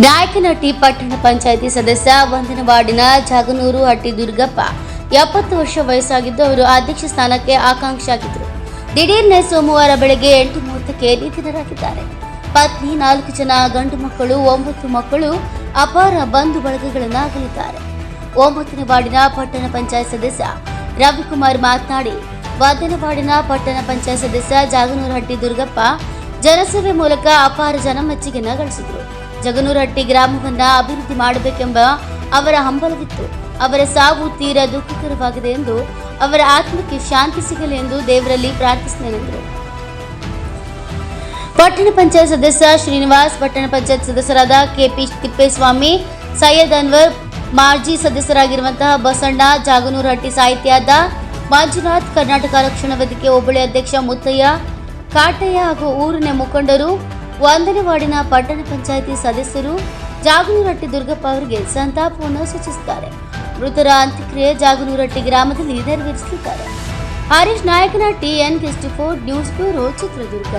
ನಾಯಕನಹಟ್ಟಿ ಪಟ್ಟಣ ಪಂಚಾಯಿತಿ ಸದಸ್ಯ ವಂದನವಾಡಿನ ಜಾಗನೂರು ಹಟ್ಟಿ ದುರ್ಗಪ್ಪ. ಎಪ್ಪತ್ತು ವರ್ಷ ವಯಸ್ಸಾಗಿದ್ದು ಅವರು ಅಧ್ಯಕ್ಷ ಸ್ಥಾನಕ್ಕೆ ಆಕಾಂಕ್ಷಿಯಾಗಿದ್ದರು. ದಿಢೀರ್ನೆ ಸೋಮವಾರ ಬೆಳಗ್ಗೆ ಎಂಟು ಮೂವತ್ತಕ್ಕೆ ನಿಧನರಾಗಿದ್ದಾರೆ. ಪತ್ನಿ, ನಾಲ್ಕು ಜನ ಗಂಡು ಮಕ್ಕಳು, ಒಂಬತ್ತು ಮಕ್ಕಳು ಅಪಾರ ಬಂಧು ಬಳಗಗಳನ್ನು ಅಗಲಿದ್ದಾರೆ ಒಂಬತ್ತನೇ ವಾರ್ಡಿನ ಪಟ್ಟಣ ಪಂಚಾಯತ್ ಸದಸ್ಯ ರವಿಕುಮಾರ್ ಮಾತನಾಡಿ ವಾರ್ಡಿನ ಪಟ್ಟಣ ಪಂಚಾಯತ್ ಸದಸ್ಯ ಜಾಗನೂರಹಟ್ಟಿ ದುರ್ಗಪ್ಪ ಜನಸೇವೆ ಮೂಲಕ ಅಪಾರ ಜನಮೆಚ್ಚುಗೆಯನ್ನು ಗಳಿಸಿದರು. ಜಗನೂರಹಟ್ಟಿ ಗ್ರಾಮವನ್ನ ಅಭಿವೃದ್ಧಿ ಮಾಡಬೇಕೆಂಬ ಅವರ ಹಂಬಲವಿತ್ತು. ಅವರ ಸಾವು ತೀರಾ ದುಃಖಕರವಾಗಿದೆ ಎಂದು ಅವರ ಆತ್ಮಕ್ಕೆ ಶಾಂತಿ ಸಿಗಲಿ ಎಂದು ದೇವರಲ್ಲಿ ಪ್ರಾರ್ಥಿಸಿದರು ಪಟ್ಟಣ ಪಂಚಾಯತ್ ಸದಸ್ಯ ಶ್ರೀನಿವಾಸ್, ಪಟ್ಟಣ ಪಂಚಾಯತ್ ಸದಸ್ಯರಾದ ಕೆಪಿ ತಿಪ್ಪೇಸ್ವಾಮಿ, ಸೈಯದ್ ಅನ್ವರ್, ಮಾಜಿ ಸದಸ್ಯರಾಗಿರುವಂತಹ ಬಸಣ್ಣ, ಜಾಗನೂರಹಟ್ಟಿ ಸಾಹಿತ್ಯದ ಮಂಜುನಾಥ್, ಕರ್ನಾಟಕ ರಕ್ಷಣಾ ವೇದಿಕೆ ಹೋಬಳಿ ಅಧ್ಯಕ್ಷ ಮುತ್ತಯ್ಯ, ಕಾಟಯ್ಯ ಹಾಗೂ ಊರಿನ ಮುಖಂಡರು ಒಂದನೇ ವಾರ್ಡಿನ ಪಟ್ಟಣ ಪಂಚಾಯಿತಿ ಸದಸ್ಯರು ಜಾಗನೂರಹಟ್ಟಿ ದುರ್ಗಪ್ಪ ಅವರಿಗೆ ಸಂತಾಪವನ್ನು ಸೂಚಿಸಿದ್ದಾರೆ ಮೃತರ ಅಂತ್ಯಕ್ರಿಯೆ ಜಾಗನೂರಹಟ್ಟಿ ಗ್ರಾಮದಲ್ಲಿ ನೆರವೇರಿಸಲಿದ್ದಾರೆ Harish Nayakanahatti N four news bureau Chitradurga